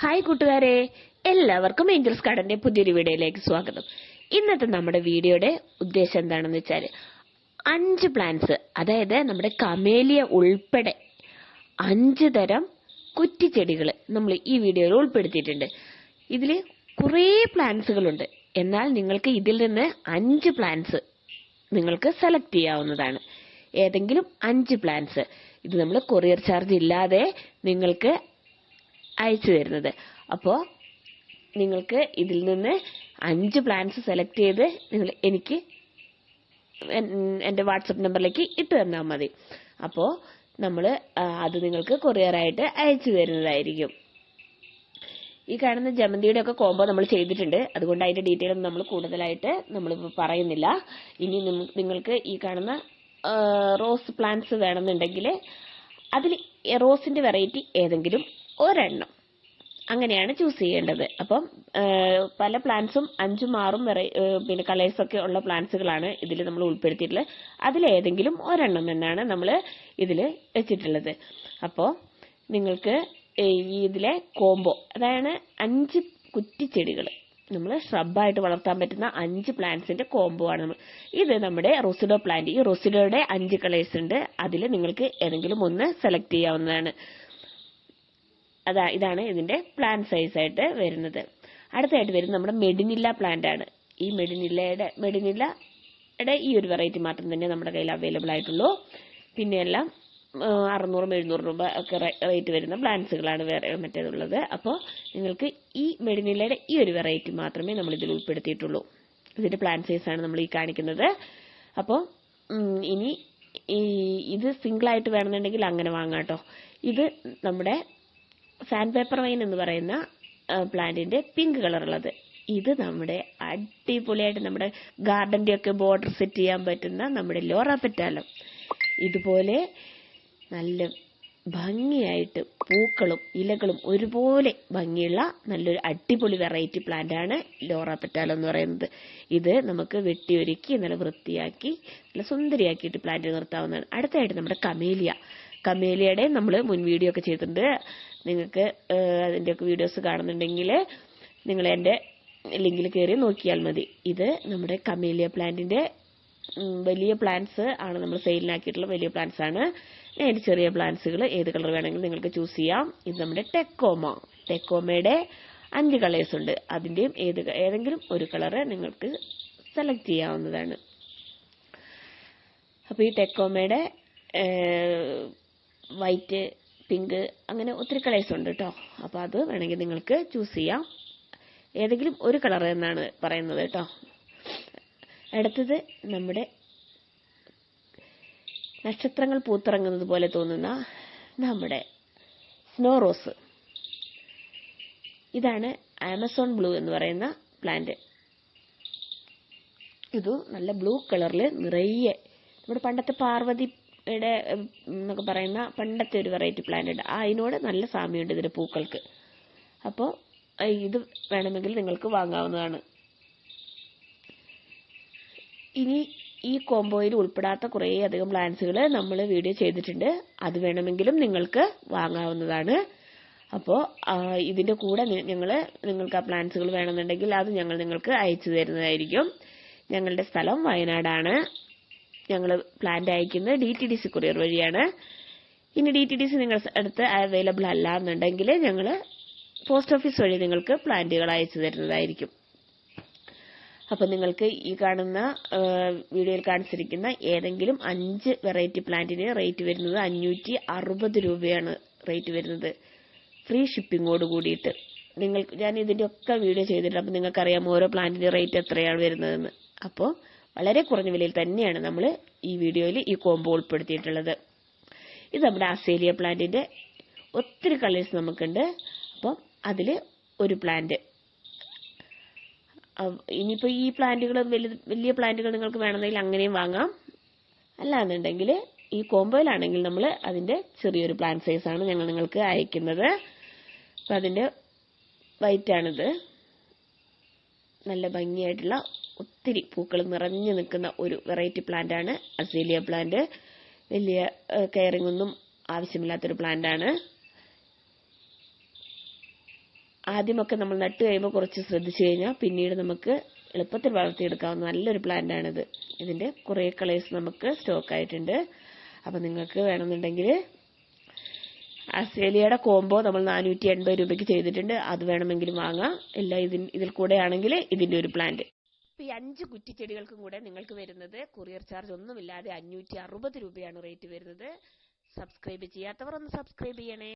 Hi കൂട്ടുകാരെ എല്ലാവർക്കും Angeles ഗാർഡന്റെ പുതിയൊരു വീഡിയോയിലേക്ക് സ്വാഗതം. ഇന്നത്തെ നമ്മുടെ വീഡിയോയുടെ ഉദ്ദേശം എന്താണെന്ന് വെച്ചാൽ അഞ്ച് പ്ലാന്റ്സ് അതായത് നമ്മുടെ കമേലിയ ഉൾപ്പെടെ അഞ്ച് തരം കുറ്റിച്ചെടികൾ നമ്മൾ ഈ വീഡിയോയിൽ ഉൾപ്പെടുത്തിയിട്ടുണ്ട്. ഇതിൽ കുറേ പ്ലാന്റ്സുകളുണ്ട് എന്നാൽ നിങ്ങൾക്ക് ഇതിൽ നിന്ന് അഞ്ച് പ്ലാന്റ്സ് നിങ്ങൾക്ക് സെലക്ട് ചെയ്യാവുന്നതാണ്. ഏതെങ്കിലും അഞ്ച് പ്ലാന്റ്സ് ഇത് നമ്മൾ കൊറിയർ ചാർജ് ഇല്ലാതെ നിങ്ങൾക്ക് അയച്ചു തരുന്നത്. അപ്പോൾ നിങ്ങൾക്ക് ഇതിൽ നിന്ന് അഞ്ച് പ്ലാൻസ് സെലക്ട് ചെയ്ത് നിങ്ങൾ എനിക്ക് എൻ- എന്റെ വാട്സപ്പ് നമ്പറിലേക്ക് ഇട്ട് തന്നാൽ മതി. അപ്പോൾ നമ്മൾ അത് നിങ്ങൾക്ക് കൊറിയറായിട്ട് അയച്ചു തരുന്നതായിരിക്കും. ഈ കാണുന്ന ജമന്തിയുടെ ഒക്കെ കോംബോ നമ്മൾ ചെയ്തിട്ടുണ്ട്. അതുകൊണ്ട് അതിന്റെ ഡീറ്റെയിൽ ഒന്നും നമ്മൾ കൂടുതലായിട്ട് നമ്മൾ പറയുന്നില്ല. ഇനി നിങ്ങൾക്ക് ഈ കാണുന്ന റോസ് പ്ലാന്റ്സ് വേണമെന്നുണ്ടെങ്കിൽ അതിൽ റോസിന്റെ വെറൈറ്റി ഏതെങ്കിലും ഒരെണ്ണം. അങ്ങനെയാണ് ചൂസ് ചെയ്യേണ്ടത്. അപ്പം പല പ്ലാന്റ്സും അഞ്ചും ആറും വെറൈ പിന്നെ കളേഴ്സ് ഒക്കെ ഉള്ള പ്ലാന്റ്സുകളാണ് ഇതിൽ നമ്മൾ ഉൾപ്പെടുത്തിയിട്ടുള്ളത്. അതിലേതെങ്കിലും ഒരെണ്ണം എന്നാണ് നമ്മൾ ഇതിൽ വെച്ചിട്ടുള്ളത്. അപ്പോൾ നിങ്ങൾക്ക് ഇതിലെ കോംബോ അതാണ് അഞ്ച് കുറ്റിച്ചെടികൾ നമ്മൾ ഷ്രബായിട്ട് വളർത്താൻ പറ്റുന്ന അഞ്ച് പ്ലാന്റ്സിന്റെ കോംബോ ആണ് നമ്മൾ ഇത് നമ്മുടെ റൊസിഡോ പ്ലാന്റ്. ഈ റൊസിഡോയുടെ അഞ്ച് കളേഴ്സ് ഉണ്ട്. അതിൽ നിങ്ങൾക്ക് ഏതെങ്കിലും ഒന്ന് സെലക്ട് ചെയ്യാവുന്നതാണ്. അതാ ഇതാണ് ഇതിന്റെ പ്ലാന്റ് സൈസ് ആയിട്ട് വരുന്നത്. അടുത്തായിട്ട് വരുന്നത് നമ്മുടെ മെഡിനില്ല പ്ലാന്റ് ആണ്. ഈ മെഡിനില്ലയുടെ മെഡിനില്ലയുടെ ഈ ഒരു വെറൈറ്റി മാത്രം തന്നെ നമ്മുടെ കയ്യിൽ അവൈലബിൾ ആയിട്ടുള്ളൂ. പിന്നെ എല്ലാം അറുന്നൂറും എഴുന്നൂറ് രൂപ ഒക്കെ റേറ്റ് വരുന്ന പ്ലാന്റ്സുകളാണ് വേറെ മറ്റേതുള്ളത്. അപ്പോൾ നിങ്ങൾക്ക് ഈ മെഡിനില്ലയുടെ ഈ ഒരു വെറൈറ്റി മാത്രമേ നമ്മൾ ഇതിൽ ഉൾപ്പെടുത്തിയിട്ടുള്ളൂ. ഇതിന്റെ പ്ലാന്റ് സൈസ് ആണ് നമ്മൾ ഈ കാണിക്കുന്നത്. അപ്പോൾ ഇനി ഈ ഇത് സിംഗിൾ ആയിട്ട് വേണമെന്നുണ്ടെങ്കിൽ അങ്ങനെ വാങ്ങാം കേട്ടോ. ഇത് നമ്മുടെ സാൻഡ് പേപ്പർ വൈൻ എന്ന് പറയുന്ന പ്ലാന്റിന്റെ പിങ്ക് കളറുള്ളത്. ഇത് നമ്മുടെ അടിപൊളിയായിട്ട് നമ്മുടെ ഗാർഡന്റെ ഒക്കെ ബോർഡർ സെറ്റ് ചെയ്യാൻ പറ്റുന്ന നമ്മുടെ ലോറ പെറ്റാലം. ഇതുപോലെ നല്ല ഭംഗിയായിട്ട് പൂക്കളും ഇലകളും ഒരുപോലെ ഭംഗിയുള്ള നല്ലൊരു അടിപൊളി വെറൈറ്റി പ്ലാന്റ് ആണ് ലോറ പെറ്റാലം എന്ന് പറയുന്നത്. ഇത് നമുക്ക് വെട്ടിയൊരുക്കി നല്ല വൃത്തിയാക്കി നല്ല സുന്ദരിയാക്കിയിട്ട് പ്ലാന്റ് നിർത്താവുന്നതാണ്. അടുത്തായിട്ട് നമ്മുടെ കമേലിയ. കമേലിയയുടെ നമ്മൾ മുൻ വീഡിയോ ഒക്കെ ചെയ്തിട്ടുണ്ട്. നിങ്ങൾക്ക് അതിന്റെയൊക്കെ വീഡിയോസ് കാണുന്നുണ്ടെങ്കിൽ നിങ്ങൾ എന്റെ ലിങ്കിൽ കയറി നോക്കിയാൽ മതി. ഇത് നമ്മുടെ കമേലിയ പ്ലാന്റിന്റെ വലിയ പ്ലാന്റ്സ് ആണ്. നമ്മൾ സെയിലിനാക്കിയിട്ടുള്ള വലിയ പ്ലാന്റ്സ് ആണ്. അതിന്റെ ചെറിയ പ്ലാന്റ്സുകൾ ഏത് കളർ വേണമെങ്കിലും നിങ്ങൾക്ക് ചൂസ് ചെയ്യാം. ഇത് നമ്മുടെ ടെക്കോമ ടെക്കോമയുടെ അഞ്ച് കളേഴ്സ് ഉണ്ട്. അതിന്റെയും ഏത് ഏതെങ്കിലും ഒരു കളറ് നിങ്ങൾക്ക് സെലക്ട് ചെയ്യാവുന്നതാണ്. അപ്പോൾ ഈ ടെക്കോമയുടെ വൈറ്റ് പിങ്ക് അങ്ങനെ ഒത്തിരി കളേഴ്സ് ഉണ്ട് കേട്ടോ അപ്പോൾ അത് വേണമെങ്കിൽ നിങ്ങൾക്ക് ചൂസ് ചെയ്യാം. ഏതെങ്കിലും ഒരു കളർ എന്നാണ് പറയുന്നത് കേട്ടോ അടുത്തത് നമ്മുടെ നക്ഷത്രങ്ങൾ പൂത്തിറങ്ങുന്നത് പോലെ തോന്നുന്ന നമ്മുടെ സ്നോ റോസ് ഇതാണ് ആമസോൺ ബ്ലൂ എന്ന് പറയുന്ന പ്ലാന്റ് ഇത് നല്ല ബ്ലൂ കളറിൽ നിറയെ നമ്മുടെ പണ്ടത്തെ പാർവതിയുടെ ഉം, എന്നൊക്കെ പറയുന്ന പണ്ടത്തെ ഒരു വെറൈറ്റി പ്ലാന്റ് ഉണ്ട്. അതിനോട് നല്ല സാമ്യമുണ്ട് ഇതിന്റെ പൂക്കൾക്ക്. അപ്പോൾ ഇത് വേണമെങ്കിൽ നിങ്ങൾക്ക് വാങ്ങാവുന്നതാണ്. ഇനി ഈ കോംബോയിൽ ഉൾപ്പെടാത്ത കുറേ അധികം പ്ലാന്റ്സുകൾ നമ്മൾ വീഡിയോ ചെയ്തിട്ടുണ്ട്. അത് വേണമെങ്കിലും നിങ്ങൾക്ക് വാങ്ങാവുന്നതാണ്. അപ്പോൾ ഇതിന്റെ കൂടെ ഞങ്ങൾ നിങ്ങൾക്ക് ആ പ്ലാന്റ്സുകൾ വേണമെന്നുണ്ടെങ്കിൽ അത് ഞങ്ങൾ നിങ്ങൾക്ക് അയച്ചു തരുന്നതായിരിക്കും. ഞങ്ങളുടെ സ്ഥലം വയനാടാണ്. ഞങ്ങൾ പ്ലാന്റ് അയക്കുന്നത് D T D C courier വഴിയാണ്. ഇനി ഡി ടി ഡി സി നിങ്ങളുടെ അടുത്ത് അവൈലബിൾ അല്ല എന്നുണ്ടെങ്കിൽ ഞങ്ങൾ പോസ്റ്റ് ഓഫീസ് വഴി നിങ്ങൾക്ക് പ്ലാന്റുകൾ അയച്ചു തരുന്നതായിരിക്കും. അപ്പൊ നിങ്ങൾക്ക് ഈ കാണുന്ന വീഡിയോയിൽ കാണിച്ചിരിക്കുന്ന ഏതെങ്കിലും അഞ്ച് വെറൈറ്റി പ്ലാന്റിന് റേറ്റ് വരുന്നത് അഞ്ഞൂറ്റി അറുപത് രൂപയാണ് റേറ്റ് വരുന്നത്. ഫ്രീ ഷിപ്പിങ്ങോട് കൂടിയിട്ട്. നിങ്ങൾക്ക് ഞാൻ ഇതിന്റെ ഒക്കെ വീഡിയോ ചെയ്തിട്ടുണ്ട്. അപ്പൊ നിങ്ങൾക്കറിയാം ഓരോ പ്ലാന്റിന്റെ റേറ്റ് എത്രയാണ് വരുന്നതെന്ന്. അപ്പോൾ വളരെ കുറഞ്ഞ വിലയിൽ തന്നെയാണ് നമ്മൾ ഈ വീഡിയോയിൽ ഈ കോംബോ ഉൾപ്പെടുത്തിയിട്ടുള്ളത്. ഇത് നമ്മുടെ ആസേലിയ പ്ലാന്റിന്റെ ഒത്തിരി കളേഴ്സ് നമുക്കുണ്ട്. അപ്പം അതിൽ ഒരു പ്ലാന്റ് ഇനിയിപ്പോൾ ഇനിയിപ്പോ ഈ പ്ലാന്റുകൾ വലിയ വലിയ പ്ലാന്റുകൾ നിങ്ങൾക്ക് വേണമെങ്കിൽ അങ്ങനെയും വാങ്ങാം. അല്ലാന്നുണ്ടെങ്കിൽ ഈ കോംബോയിലാണെങ്കിൽ നമ്മൾ അതിന്റെ ചെറിയൊരു പ്ലാന്റ് സൈസാണ് ഞങ്ങൾ നിങ്ങൾക്ക് അയക്കുന്നത്. അപ്പം അതിന്റെ വൈറ്റാണിത് നല്ല ഭംഗിയായിട്ടുള്ള ഒത്തിരി പൂക്കൾ നിറഞ്ഞു നിൽക്കുന്ന ഒരു വെറൈറ്റി പ്ലാന്റ് ആണ്. അസേലിയ പ്ലാന്റ് വലിയ കെയറിംഗ് ഒന്നും ആവശ്യമില്ലാത്തൊരു പ്ലാന്റ് ആണ്. ആദ്യമൊക്കെ നമ്മൾ നട്ടു കഴിയുമ്പോൾ കുറച്ച് ശ്രദ്ധിച്ചു കഴിഞ്ഞാൽ പിന്നീട് നമുക്ക് എളുപ്പത്തിൽ വളർത്തിയെടുക്കാവുന്ന നല്ലൊരു പ്ലാന്റ് ആണിത്. ഇതിന്റെ കുറേ കളേഴ്സ് നമുക്ക് സ്റ്റോക്ക് ആയിട്ടുണ്ട്. അപ്പം നിങ്ങൾക്ക് വേണമെന്നുണ്ടെങ്കിൽ അസേലിയയുടെ കോംബോ നമ്മൾ നാനൂറ്റി എൺപത് രൂപയ്ക്ക് ചെയ്തിട്ടുണ്ട്. അത് വേണമെങ്കിലും വാങ്ങാം. ഇതിൻ ഇതിൽ കൂടെ ആണെങ്കിൽ ഇതിന്റെ ഒരു പ്ലാന്റ് ഇപ്പൊ ഈ അഞ്ച് കുറ്റിച്ചെടികൾക്കും കൂടെ നിങ്ങൾക്ക് വരുന്നത് കൊറിയർ ചാർജ് ഒന്നുമില്ലാതെ അഞ്ഞൂറ്റി അറുപത് രൂപയാണ് റേറ്റ് വരുന്നത്. സബ്സ്ക്രൈബ് ചെയ്യാത്തവർ ഒന്ന് സബ്സ്ക്രൈബ് ചെയ്യണേ.